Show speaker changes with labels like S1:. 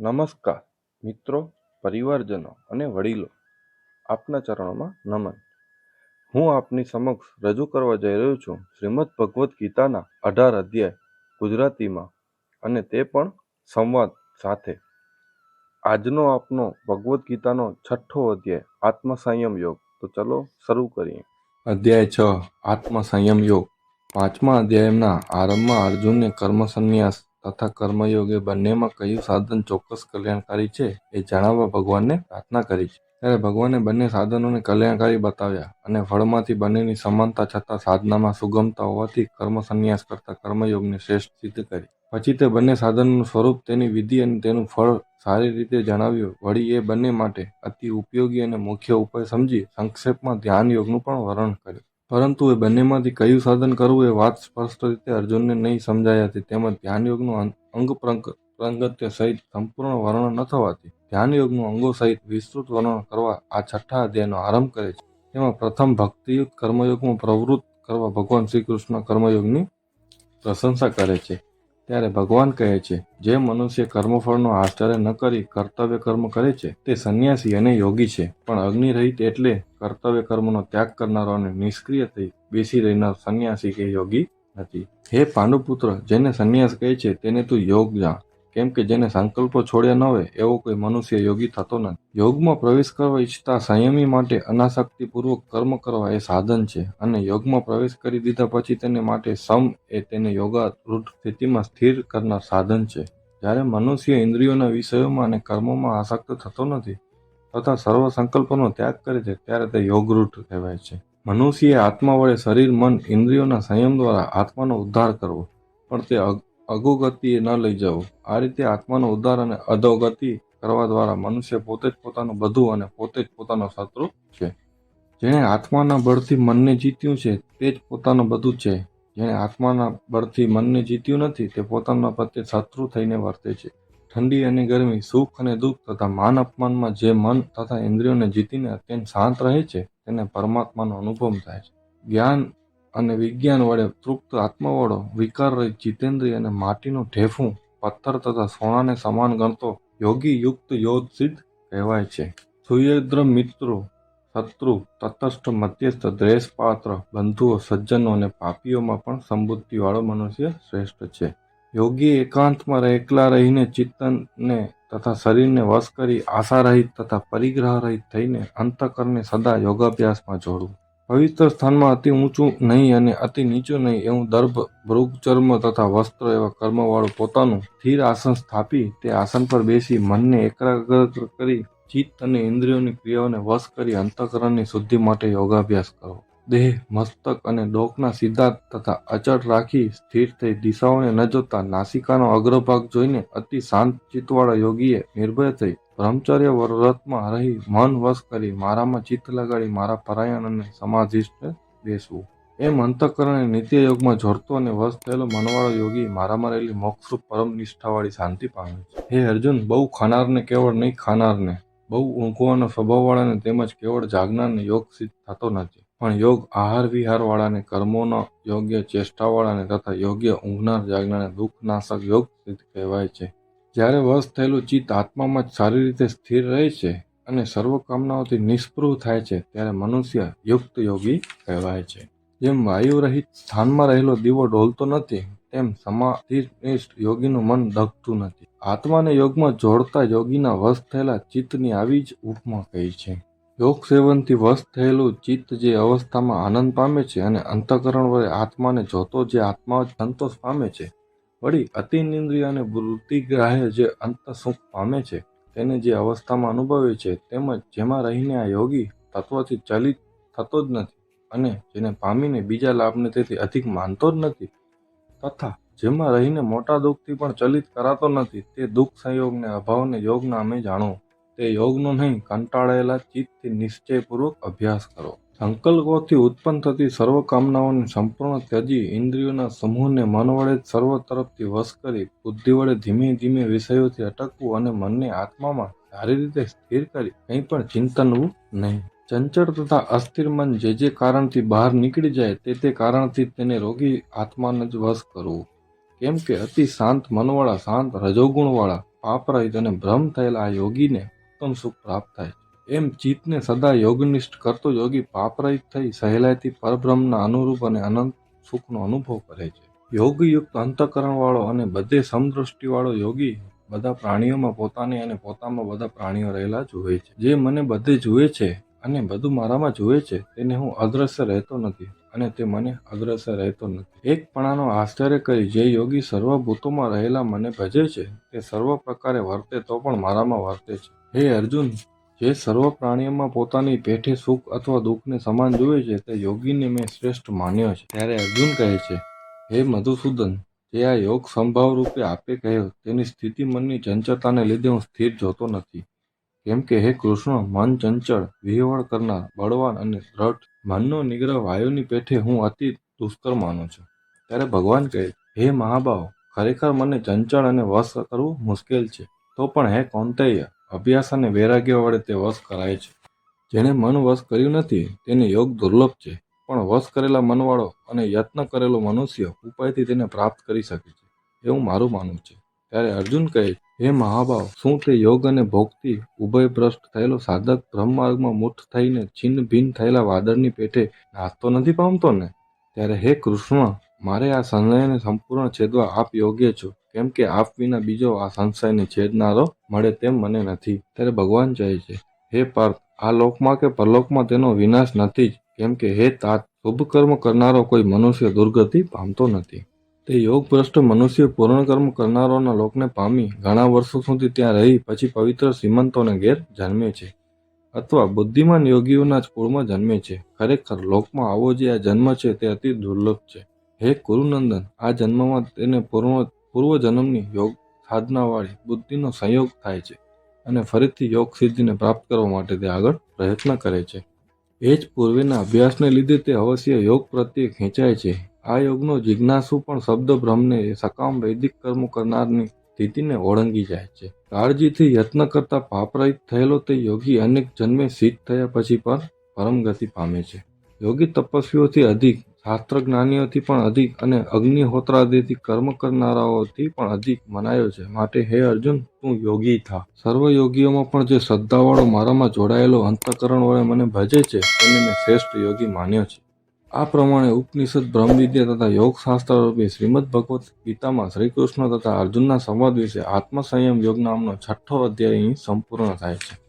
S1: નમસ્કાર, મિત્રો, પરિવારજનો અને વડીલો, આપના ચરણોમાં નમન. હું આપની સમક્ષ રજૂ કરવા જઈ રહ્યો છું શ્રીમદ ભગવદ્ ગીતાના અઢાર અધ્યાય, ગુજરાતીમાં અને તે પણ સંવાદ સાથે. આજનો આપનો ભગવદ્ ગીતાનો છઠ્ઠો અધ્યાય, આત્મસંયમ યોગ. તો ચલો શરૂ કરીએ. અધ્યાય છ, આત્મસંયમ યોગ. પાંચમા અધ્યાયના આરંભમાં અર્જુનને કર્મ સંન્યાસ તથા કર્મયોગ એ બંનેમાં કયું સાધન ચોક્કસ કલ્યાણકારી છે એ જણાવવા ભગવાનને પ્રાર્થના કરી છે. ત્યારે ભગવાને બંને સાધનોને કલ્યાણકારી બતાવ્યા અને ફળમાંથી બંનેની સમાનતા છતાં સાધનામાં સુગમતા હોવાથી કર્મ સંન્યાસ કરતા કર્મયોગને શ્રેષ્ઠ સિદ્ધ કરી. પછી તે બંને સાધનોનું સ્વરૂપ, તેની વિધિ અને તેનું ફળ સારી રીતે જણાવ્યું. વળી એ બંને માટે અતિ ઉપયોગી અને મુખ્ય ઉપાય સમજી સંક્ષેપમાં ધ્યાન યોગનું પણ વર્ણન કર્યું. પરંતુ એ બંનેમાંથી કયું સાધન કરવું એ વાત સ્પષ્ટ રીતે અર્જુનને નહીં સમજાઈ હતી તેમજ ધ્યાન યોગનું અં- અંગ પ્રંગ- પ્રંગત્ય સહિત સંપૂર્ણ વર્ણન ન થવાથી ધ્યાન યોગનું અંગો સહિત વિસ્તૃત વર્ણન કરવા આ છઠ્ઠા અધ્યાયનો આરંભ કરે છે. તેમાં પ્રથમ ભક્તિયુક્ત કર્મયોગમાં પ્રવૃત્ત કરવા ભગવાન શ્રી કૃષ્ણ કર્મયોગની પ્રશંસા કરે છે. ત્યારે ભગવાન કહે છે, જે મનુષ્ય કર્મફળનો આશ્ચર્ય ન કરી કર્તવ્ય કર્મ કરે છે, તે સંન્યાસી અને યોગી છે. પણ અગ્નિ રહિત એટલે કર્તવ્ય કર્મનો ત્યાગ કરનારો અને નિષ્ક્રિય થઈ બેસી રહેનાર સંન્યાસી કે યોગી નથી. હે પાંડુપુત્ર, જેને સંન્યાસ કહે છે, તેને તું યોગ જાણ. કેમ કે જેને સંકલ્પો છોડ્યા ન હોય, એવો કોઈ મનુષ્ય યોગી થતો નથી. યોગમાં પ્રવેશ કરવા ઈચ્છતા સંયમી માટે અનાસક્તિપૂર્વક કર્મ કરવા એ સાધન છે અને યોગમાં પ્રવેશ કરી દીધા પછી તેને માટે સમ એ તેને યોગારૂઢ સ્થિતિમાં સ્થિર કરનાર સાધન છે. જ્યારે મનુષ્ય ઇન્દ્રિયોના વિષયોમાં અને કર્મોમાં આસક્ત થતો નથી તથા સર્વ સંકલ્પોનો ત્યાગ કરે છે, ત્યારે તે યોગરૂઢ કહેવાય છે. મનુષ્યએ આત્મા વડે શરીર, મન, ઇન્દ્રિયોના સંયમ દ્વારા આત્માનો ઉદ્ધાર કરવો. પણ તે અગોગતિએ ન લઈ જવું. આ રીતે આત્માનો ઉદ્ધાર અને અધોગતિ કરવા દ્વારા મનુષ્ય પોતે જ પોતાનું બધું અને પોતે જ પોતાનો શત્રુ છે. જેણે આત્માના બળથી મનને જીત્યું છે, તે જ પોતાનું બધું છે. જેણે આત્માના બળથી મનને જીત્યું નથી, તે પોતાના પ્રત્યે શત્રુ થઈને વર્તે છે. ઠંડી અને ગરમી, સુખ અને દુઃખ તથા માન અપમાનમાં જે મન તથા ઇન્દ્રિયોને જીતીને અત્યંત શાંત રહે છે, તેને પરમાત્માનો અનુભવ થાય છે. જ્ઞાન અને વિજ્ઞાન વડે તૃપ્ત આત્માવાળો વિકાર રહિત જીતેન્દ્રિય અને માટીનું ઢેફું, પથ્થર તથા સોનાને સમાન ગણતો યોગી યુક્ત યોધ સિદ્ધ કહેવાય છે. સુયદ્ર મિત્રો, શત્રુ, તટસ્થ, મધ્યસ્થ, દ્રેષપાત્ર, બંધુઓ, સજ્જનો અને પાપીઓમાં પણ સંબુદ્ધિવાળો મનુષ્ય શ્રેષ્ઠ છે. યોગી એકાંતમાં રહે- એકલા રહીને ચિત્તને તથા શરીરને વશ કરી આશારહિત તથા પરિગ્રહ રહિત થઈને અંતકરને સદા યોગાભ્યાસમાં જોડવું. પવિત્ર સ્થાનમાં અતિ ઊંચું નહીં અને અતિ નીચું નહીં એવું દર્ભ, ભૃગચર્મ તથા વસ્ત્ર એવા કર્મવાળું પોતાનું સ્થિર આસન સ્થાપી, તે આસન પર બેસી મનને એકાગ્ર કરી ચિત્ત અને ઇન્દ્રિયોની ક્રિયાઓને વશ કરી અંતકરણની શુદ્ધિ માટે યોગાભ્યાસ કરો. દેહ, મસ્તક અને ડોકના સીધા તથા અચળ રાખી સ્થિર થઈ દિશાઓને ન જોતા નાસિકાનો અગ્રભાગ જોઈને અતિ શાંત ચિત્તવાળા યોગીએ નિર્ભય થઈ બ્રહ્મચર્ય વ્રતમાં રહી મન વશ કરી મારામાં ચિત્ત લગાડી મારા પરાયણ અને સમાધિષ્ઠ બેસવું એમ અંતઃકરણને નિત્ય યોગમાં જોડતો અને વશ થયેલો મનવાળો યોગી મારામાં રહેલી મોક્ષરૂપ પરમ નિષ્ઠાવાળી શાંતિ પામે છે. હે અર્જુન, બહુ ખાનારને કેવળ નહીં, ખાનારને. બહુ ઊંઘવાનો સ્વભાવવાળાને તેમજ કેવળ જાગનારને યોગ સિદ્ધ થતો નથી પણ યોગ આહાર વિહારવાળાને, કર્મોનો યોગ્ય ચેષ્ટાવાળાને તથા યોગ્ય ઊંઘનાર, જાગનારને દુઃખનાશક યોગ સિદ્ધ કહેવાય છે. જ્યારે વશ થયેલું ચિત્ત આત્મામાં જ સારી રીતે સ્થિર રહે છે અને સર્વ કામનાઓથી નિષ્પૃહ થાય છે, ત્યારે મનુષ્ય યુક્ત યોગી કહેવાય છે. જેમ વાયુ રહિત સ્થાનમાં રહેલો દીવો ડોલતો નથી, તેમ સમાધિનિષ્ઠ યોગીનું મન દગતું નથી. આત્માને યોગમાં જોડતા યોગીના વશ થયેલા ચિત્તની આવી જ ઉપમા કહી છે. યોગ સેવનથી વશ થયેલું ચિત્ત જે અવસ્થામાં આનંદ પામે છે અને અંતઃકરણ વડે આત્માને જોતો જે આત્મા સંતોષ પામે છે વળી અતિનિંદ્રિય અને વૃત્તિગ્રાહ્ય જે અંત સુખ પામે છે, તેને જે અવસ્થામાં અનુભવે છે તેમજ જેમાં રહીને આ યોગી તત્વથી ચલિત થતો જ નથી અને જેને પામીને બીજા લાભને તેથી અધિક માનતો જ નથી તથા જેમાં રહીને મોટા દુઃખથી પણ ચલિત કરાતો નથી તે દુઃખ સંયોગને અભાવને યોગ નામે જાણો. તે યોગનો નહીં, કંટાળેલા ચિત્તથી નિશ્ચયપૂર્વક અભ્યાસ કરો. સંકલ્પોથી ઉત્પન્ન થતી સર્વ કામનાઓને સંપૂર્ણ ત્યજી ઇન્દ્રિયોના સમૂહને મન વડે સર્વ તરફથી વશ કરી, બુદ્ધિ વડે ધીમે ધીમે વિષયોથી અટકવું અને મનને આત્મામાં સારી રીતે સ્થિર કરી, કંઈ પણ ચિંતનવું નહીં. ચંચળ તથા અસ્થિર મન જે જે કારણથી બહાર નીકળી જાય તે તે કારણથી તેને રોગી આત્માને જ વશ કરવું. કેમ કે અતિ શાંત મનવાળા, શાંત રજોગુણવાળા, પાપરહિત અને ભ્રમ થયેલા આ યોગીને ઉત્તમ સુખ પ્રાપ્ત થાય છે. એમ ચિત્તને સદા યોગનિષ્ઠ કરતો યોગી પાપરહિત થઈ સહેલાઈથી પરબ્રહ્મના અનુરૂપ અને અનંત સુખનો અનુભવ કરે છે. યોગયુક્ત અંતઃકરણ વાળો અને બધે સમદૃષ્ટિવાળો યોગી બધા પ્રાણીઓમાં પોતાની અને પોતામાં બધા પ્રાણીઓ રહેલા જુએ છે. જે મને બધે જુએ છે અને બધું મારામાં જુએ છે તેને હું અદ્રશ્ય રહેતો નથી અને તે મને અદ્રશ્ય રહેતો નથી. એક પણાનો આશ્ચર્ય કરી જે યોગી સર્વભૂતોમાં રહેલા મને ભજે છે તે સર્વ પ્રકારે વર્તે તો પણ મારામાં વર્તે છે. હે અર્જુન જે સર્વ પ્રાણીઓમાં પોતાની પેઠે સુખ અથવા દુઃખને સમાન જુએ છે, તે યોગીને મેં શ્રેષ્ઠ માન્યો છે. ત્યારે અર્જુન કહે છે, હે મધુસૂદન, જે આ યોગ સંભાવ રૂપે આપે કહ્યો તેની સ્થિતિ મનની ચંચળતાને લીધે હું સ્થિર જોતો નથી. કેમ કે હે કૃષ્ણ, મન ચંચળ, વિહવળ કરનાર, બળવાન અને દ્રઢ, મનનો નિગ્રહ વાયુની પેઠે હું અતિ દુષ્કર માનું છું. ત્યારે ભગવાન કહે, હે મહાભાવ, ખરેખર મને ચંચળ અને વશ કરવું મુશ્કેલ છે. તો પણ હે કૌંતેય અભ્યાસ અને વૈરાગ્ય વડે તે વશ કરાય છે. જેણે મન વશ કર્યું નથી, તેને યોગ દુર્લભ છે. પણ વશ કરેલા મનવાળો અને યત્ન કરેલો મનુષ્ય ઉપાયથી તેને પ્રાપ્ત કરી શકે છે, એવું મારું માનવું છે. ત્યારે અર્જુન કહે, હે મહાભાવ, શું તે યોગ અને ભોગથી ઉભય ભ્રષ્ટ થયેલો સાધક બ્રહ્માર્ગમાં મુઠ્ઠ થઈને છિન્ન ભિન્ન થયેલા વાદળની પેઠે નાસ્તો નથી પામતો ને? ત્યારે, હે કૃષ્ણ, મારે આ સંદયને સંપૂર્ણ છેદવા આપ યોગ્ય છો. કેમ કે આપ વિના બીજો આ સંશયને છેદનારો મળે તેમ મને નથી. ત્યારે ભગવાન કહે છે, હે પાર્થ, આ લોકમાં કે પરલોકમાં તેનો વિનાશ નથી જ. કેમ કે હે તાત, શુભ કર્મ કરનારો કોઈ મનુષ્ય દુર્ગતિ પામતો નથી. તે યોગભ્રષ્ટ મનુષ્ય પૂર્ણ કર્મ કરનારોના લોકને પામી ઘણા વર્ષો સુધી ત્યાં રહી પછી પવિત્ર શ્રીમંતોને ઘેર જન્મે છે અથવા બુદ્ધિમાન યોગીઓના જ કુળમાં જન્મે છે. ખરેખર લોકમાં આવો જે આ જન્મ છે તે અતિ દુર્લભ છે. હે કુરુનંદન આ જન્મમાં તેને પૂર્વ પૂર્વજન્મની યોગ સાધનાવાળી બુદ્ધિનો સંયોગ થાય છે અને ફરીથી યોગ સિદ્ધિને પ્રાપ્ત કરવા માટે તે આગળ પ્રયત્ન કરે છે. એ જ પૂર્વેના અભ્યાસને લીધે તે અવશ્ય યોગ પ્રત્યે ખેંચાય છે. આ યોગનો જિજ્ઞાસુ પણ શબ્દ બ્રહ્મને સકામ વૈદિક કર્મો કરનારની સ્થિતિને ઓળંગી જાય છે. કાળજીથી યત્ન કરતા પાપરહિત થયેલો તે યોગી અનેક જન્મે સિદ્ધ થયા પછી પણ પરમ ગતિ પામે છે. યોગી તપસ્વીઓથી અધિક શાસ્ત્ર જ્ઞાનીઓથી પણ અધિક અને અગ્નિહોત્રાદિથી કર્મ કરનારાઓથી પણ અધિક મનાયો છે. માટે હે અર્જુન, તું યોગી થા. સર્વ યોગીઓમાં પણ જે શ્રદ્ધાવાળો મારામાં જોડાયેલો અંતઃકરણ વડે મને ભજે છે, તેને મેં શ્રેષ્ઠ યોગી માન્યો છે. આ પ્રમાણે ઉપનિષદ, બ્રહ્મવિદ્યા તથા યોગશાસ્ત્ર રૂપી શ્રીમદ ભગવત ગીતામાં શ્રી કૃષ્ણ તથા અર્જુનના સંવાદ વિશે આત્મસંયમ યોગ નામનો છઠ્ઠો અધ્યાય સંપૂર્ણ થાય છે.